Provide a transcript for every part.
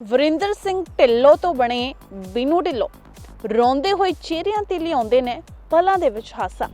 ਵਰਿੰਦਰ ਸਿੰਘ ਢਿੱਲੋਂ ਤੋਂ ਬਣੇ ਬੀਨੂ ਢਿੱਲੋਂ ਰੋਂਦੇ ਹੋਏ ਚਿਹਰਿਆਂ ਤੇ ਲਿਆਉਂਦੇ ਨੇ ਪਲਾਂ ਦੇ ਵਿੱਚ ਹਾਸਾ।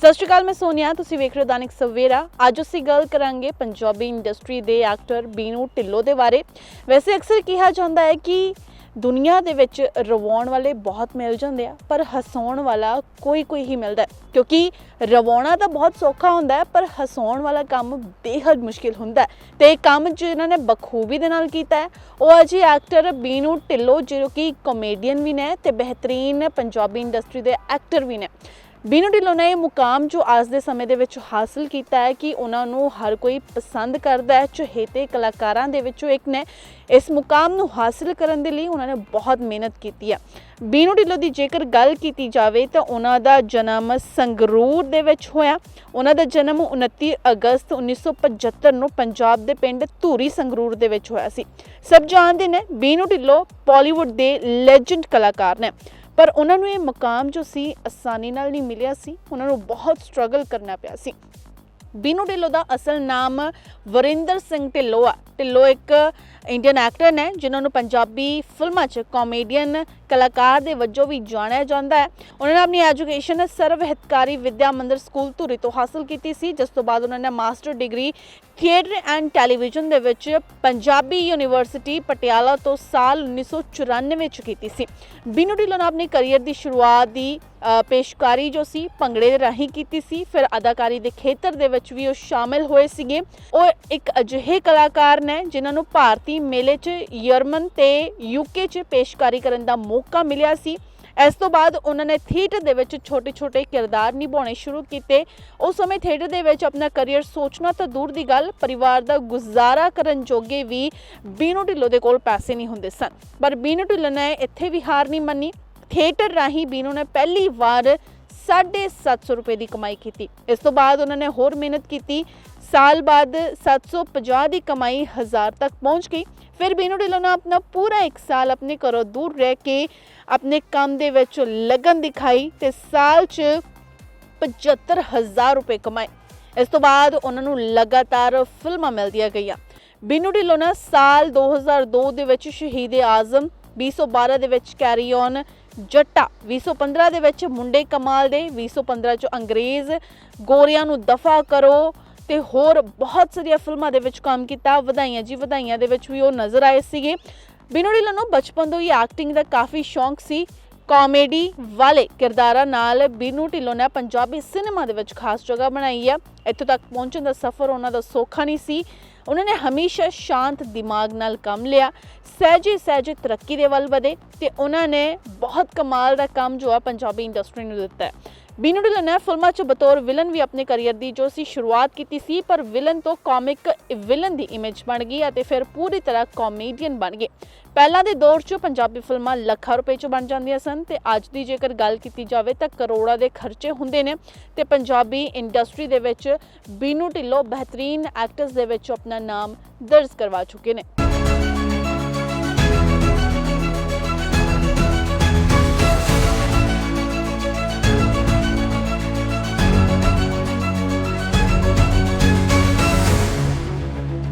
ਸਤਿ ਸ਼੍ਰੀ ਅਕਾਲ, ਮੈਂ ਸੋਨੀਆ, ਤੁਸੀਂ ਵੇਖ ਰਹੇ ਹੋ ਦਾਨਿਕ ਸਵੇਰਾ। ਅੱਜ ਅਸੀਂ ਗੱਲ ਕਰਾਂਗੇ ਪੰਜਾਬੀ ਇੰਡਸਟਰੀ ਦੇ ਐਕਟਰ ਬੀਨੂ ਢਿੱਲੋਂ ਦੇ ਬਾਰੇ। ਵੈਸੇ ਅਕਸਰ ਕਿਹਾ ਜਾਂਦਾ ਹੈ ਕਿ ਦੁਨੀਆ ਦੇ ਵਿੱਚ ਰਵਾਉਣ ਵਾਲੇ ਬਹੁਤ ਮਿਲ ਜਾਂਦੇ ਆ, ਪਰ ਹਸਾਉਣ ਵਾਲਾ ਕੋਈ ਕੋਈ ਹੀ ਮਿਲਦਾ ਕਿਉਂਕਿ ਰਵਾਉਣਾ ਤਾਂ ਬਹੁਤ ਸੌਖਾ ਹੁੰਦਾ ਪਰ ਹਸਾਉਣ ਵਾਲਾ ਕੰਮ ਬੇहद ਮੁਸ਼ਕਿਲ ਹੁੰਦਾ ਹੈ। ਤੇ ਇਹ ਕੰਮ ਜਿਹਨਾਂ ਨੇ ਬਖੂਬੀ ਦੇ ਨਾਲ ਕੀਤਾ ਹੈ, ਉਹ ਅਜੀ ਐਕਟਰ ਬੀਨੂ ਢਿੱਲੋਂ, ਜੋ ਕਿ ਕਾਮੇਡੀਅਨ ਵੀ ਨੇ ਤੇ ਬਿਹਤਰੀਨ ਪੰਜਾਬੀ ਇੰਡਸਟਰੀ ਦੇ ਐਕਟਰ ਵੀ ਨੇ। ਬੀਨੂ ਢਿੱਲੋਂ ਨੇ ਇਹ ਮੁਕਾਮ ਜੋ ਅੱਜ ਦੇ ਸਮੇਂ ਦੇ ਵਿੱਚ ਹਾਸਲ ਕੀਤਾ ਹੈ ਕਿ ਉਹਨਾਂ ਨੂੰ ਹਰ ਕੋਈ ਪਸੰਦ ਕਰਦਾ ਹੈ, ਚਹੇਤੇ ਕਲਾਕਾਰਾਂ ਦੇ ਵਿੱਚੋਂ ਇੱਕ ਨੇ ਇਸ ਮੁਕਾਮ ਨੂੰ ਹਾਸਲ ਕਰਨ ਦੇ ਲਈ ਉਹਨਾਂ ਨੇ ਬਹੁਤ ਮਿਹਨਤ ਕੀਤੀ ਹੈ। ਬੀਨੂ ਢਿੱਲੋਂ ਦੀ ਜੇਕਰ ਗੱਲ ਕੀਤੀ ਜਾਵੇ ਤਾਂ ਉਹਨਾਂ ਦਾ ਜਨਮ ਸੰਗਰੂਰ ਦੇ ਵਿੱਚ ਹੋਇਆ। ਉਹਨਾਂ ਦਾ ਜਨਮ 29 ਅਗਸਤ 1975 ਨੂੰ ਪੰਜਾਬ ਦੇ ਪਿੰਡ ਧੂਰੀ ਸੰਗਰੂਰ ਦੇ ਵਿੱਚ ਹੋਇਆ ਸੀ। ਸਭ ਜਾਣਦੇ ਨੇ ਬੀਨੂ ਢਿੱਲੋਂ ਬਾਲੀਵੁੱਡ ਦੇ ਲੈਜੈਂਡ ਕਲਾਕਾਰ ਨੇ। ਪਰ ਉਹਨਾਂ ਨੂੰ ਇਹ ਮਕਾਮ ਜੋ ਸੀ, ਆਸਾਨੀ ਨਾਲ ਨਹੀਂ ਮਿਲਿਆ ਸੀ। ਉਹਨਾਂ ਨੂੰ ਬਹੁਤ ਸਟਰਗਲ ਕਰਨਾ ਪਿਆ ਸੀ। ਬੀਨੂ ਢਿੱਲੋਂ ਦਾ ਅਸਲ ਨਾਮ ਵਰਿੰਦਰ ਸਿੰਘ ਢਿੱਲੋਂ ਆ। ਢਿੱਲੋਂ ਇੱਕ ਇੰਡੀਅਨ ਐਕਟਰ ਨੇ, ਜਿਨ੍ਹਾਂ ਨੂੰ ਪੰਜਾਬੀ ਫਿਲਮਾਂ 'ਚ ਕਾਮੇਡੀਅਨ ਕਲਾਕਾਰ ਦੇ ਵਜੋਂ ਵੀ ਜਾਣਿਆ ਜਾਂਦਾ ਹੈ। ਉਹਨਾਂ ਨੇ ਆਪਣੀ ਐਜੂਕੇਸ਼ਨ ਸਰਵ ਹਿਤਕਾਰੀ ਵਿਦਿਆ ਮੰਦਿਰ ਸਕੂਲ ਧੂਰੀ ਤੋਂ ਹਾਸਲ ਕੀਤੀ ਸੀ, ਜਿਸ ਤੋਂ ਬਾਅਦ ਉਹਨਾਂ ਨੇ master degree theatre and television ਦੇ ਵਿੱਚ ਪੰਜਾਬੀ ਯੂਨੀਵਰਸਿਟੀ ਪਟਿਆਲਾ ਤੋਂ ਸਾਲ 1994 ਵਿੱਚ ਕੀਤੀ ਸੀ। ਬੀਨੂ ਢਿੱਲੋਂ ਨੇ ਆਪਣੇ ਕੈਰੀਅਰ ਦੀ ਸ਼ੁਰੂਆਤ ਦੀ ਪੇਸ਼ਕਾਰੀ ਜੋ ਸੀ, ਭੰਗੜੇ ਦੇ ਰਾਹੀਂ ਕੀਤੀ ਸੀ। ਫਿਰ ਅਦਾਕਾਰੀ ਦੇ ਖੇਤਰ ਦੇ ਵਿੱਚ ਵੀ ਉਹ ਸ਼ਾਮਿਲ ਹੋਏ ਸੀਗੇ। ਉਹ ਇੱਕ ਅਜਿਹੇ ਕਲਾਕਾਰ ਨੇ ਜਿਨ੍ਹਾਂ ਨੂੰ ਭਾਰਤੀ ਮੇਲੇ 'ਚ ਯਰਮਨ ਤੇ ਯੂਕੇ 'ਚ ਪੇਸ਼ਕਾਰੀ ਕਰਨ ਦਾ ਮੌਕਾ ਮਿਲਿਆ ਸੀ। ਇਸ ਤੋਂ ਬਾਅਦ ਉਹਨਾਂ ਨੇ ਥੀਏਟਰ ਦੇ ਵਿੱਚ ਛੋਟੇ-ਛੋਟੇ ਕਿਰਦਾਰ ਨਿਭਾਉਣੇ ਸ਼ੁਰੂ ਕੀਤੇ। ਉਸ ਸਮੇਂ ਥੀਏਟਰ ਦੇ ਵਿੱਚ ਆਪਣਾ ਕੈਰੀਅਰ ਸੋਚਣਾ ਤਾਂ ਦੂਰ ਦੀ ਗੱਲ, ਪਰਿਵਾਰ ਦਾ ਗੁਜ਼ਾਰਾ ਕਰਨ ਜੋਗੇ ਵੀ ਬੀਨੂ ਢਿੱਲੋਂ ਦੇ ਕੋਲ ਪੈਸੇ ਨਹੀਂ ਹੁੰਦੇ ਸਨ। ਪਰ ਬੀਨੂ ਢਿੱਲੋਂ ਨੇ ਇੱਥੇ ਵੀ ਹਾਰ ਨਹੀਂ ਮੰਨੀ। ਥੀਏਟਰ ਰਾਹੀਂ ਬੀਨੂ ਨੇ ਪਹਿਲੀ ਵਾਰ 750 ਰੁਪਏ ਦੀ ਕਮਾਈ ਕੀਤੀ। ਇਸ ਤੋਂ ਬਾਅਦ ਉਹਨਾਂ ਨੇ ਹੋਰ ਮਿਹਨਤ ਕੀਤੀ। ਸਾਲ ਬਾਅਦ 750 ਦੀ ਕਮਾਈ 1000 ਤੱਕ ਪਹੁੰਚ ਗਈ। ਫਿਰ ਬੀਨੂ ਢਿੱਲੋਂ ਨੇ ਆਪਣਾ ਪੂਰਾ ਇੱਕ ਸਾਲ ਆਪਣੇ ਘਰੋਂ ਦੂਰ ਰਹਿ ਕੇ ਆਪਣੇ ਕੰਮ ਦੇ ਵਿੱਚ ਲਗਨ ਦਿਖਾਈ ਤੇ ਸਾਲ 'ਚ 75000 ਰੁਪਏ ਕਮਾਏ। ਇਸ ਤੋਂ ਬਾਅਦ ਉਹਨਾਂ ਨੂੰ ਲਗਾਤਾਰ ਫਿਲਮਾਂ ਮਿਲਦੀਆਂ ਗਈਆਂ। ਬੀਨੂ ਢਿੱਲੋਂ ਨੇ ਸਾਲ 2002 ਦੇ ਵਿੱਚ ਸ਼ਹੀਦ ਆਜ਼ਮ 2012 ਦੇ ਵਿੱਚ ਕੈਰੀ ਔਨ ਜੱਟਾ। 2015 ਦੇ ਵਿੱਚ ਮੁੰਡੇ ਕਮਾਲ ਦੇ 2015 ਚ ਅੰਗਰੇਜ਼ ਗੋਰਿਆਂ ਨੂੰ ਦਫਾ ਕਰੋ ਤੇ ਹੋਰ ਬਹੁਤ ਸਾਰੀਆਂ ਫਿਲਮਾਂ ਦੇ ਵਿੱਚ ਕੰਮ ਕੀਤਾ, ਵਧਾਈਆਂ ਜੀ, ਵਧਾਈਆਂ ਦੇ ਵਿੱਚ ਵੀ ਉਹ ਨਜ਼ਰ ਆਏ ਸੀਗੇ। ਬੀਨੂ ਢਿੱਲੋਂ ਨੂੰ ਬਚਪਨ ਤੋਂ ਹੀ ਐਕਟਿੰਗ ਦਾ ਕਾਫੀ ਸ਼ੌਂਕ ਸੀ। ਕਾਮੇਡੀ ਵਾਲੇ ਕਿਰਦਾਰਾਂ ਨਾਲ ਬੀਨੂ ਢਿੱਲੋਂ ਨੇ ਪੰਜਾਬੀ ਸਿਨੇਮਾ ਦੇ ਵਿੱਚ ਖਾਸ ਜਗ੍ਹਾ ਬਣਾਈ ਹੈ। ਇੱਥੋਂ ਤੱਕ ਪਹੁੰਚਣ ਦਾ ਸਫ਼ਰ ਉਹਨਾਂ ਦਾ ਸੌਖਾ ਨਹੀਂ ਸੀ। ਉਹਨਾਂ ਨੇ ਹਮੇਸ਼ਾ ਸ਼ਾਂਤ ਦਿਮਾਗ ਨਾਲ ਕੰਮ ਲਿਆ, ਸਹਿਜੇ ਸਹਿਜੇ ਤਰੱਕੀ ਦੇ ਵੱਲ ਵਧੇ ਤੇ ਉਹਨਾਂ ਨੇ ਬਹੁਤ ਕਮਾਲ ਦਾ ਕੰਮ ਜੋ ਆ ਪੰਜਾਬੀ ਇੰਡਸਟਰੀ ਨੂੰ ਦਿੱਤਾ ਹੈ। ਬੀਨੂ ਢਿੱਲੋਂ ਨੇ ਫਿਲਮਾਂ 'ਚ ਬਤੌਰ ਵਿਲਨ ਵੀ ਆਪਣੇ ਕੈਰੀਅਰ ਦੀ ਜੋ ਸੀ ਸ਼ੁਰੂਆਤ ਕੀਤੀ ਸੀ, ਪਰ ਵਿਲਨ ਤੋਂ ਕਾਮਿਕ ਵਿਲਨ ਦੀ ਇਮੇਜ ਬਣ ਗਈ ਅਤੇ ਫਿਰ ਪੂਰੀ ਤਰ੍ਹਾਂ ਕਾਮੇਡੀਅਨ ਬਣ ਗਏ। ਪਹਿਲਾਂ ਦੇ ਦੌਰ 'ਚ ਪੰਜਾਬੀ ਫਿਲਮਾਂ ਲੱਖਾਂ ਰੁਪਏ 'ਚ ਬਣ ਜਾਂਦੀਆਂ ਸਨ ਤੇ ਅੱਜ ਦੀ ਜੇਕਰ ਗੱਲ ਕੀਤੀ ਜਾਵੇ ਤਾਂ ਕਰੋੜਾਂ ਦੇ ਖਰਚੇ ਹੁੰਦੇ ਨੇ ਤੇ ਪੰਜਾਬੀ ਇੰਡਸਟਰੀ ਦੇ ਵਿੱਚ ਬੀਨੂ ਢਿੱਲੋਂ ਬਿਹਤਰੀਨ ਐਕਟਰਸ ਦੇ ਵਿੱਚ ਆਪਣਾ ਨਾਮ ਦਰਜ ਕਰਵਾ ਚੁੱਕੇ ਨੇ।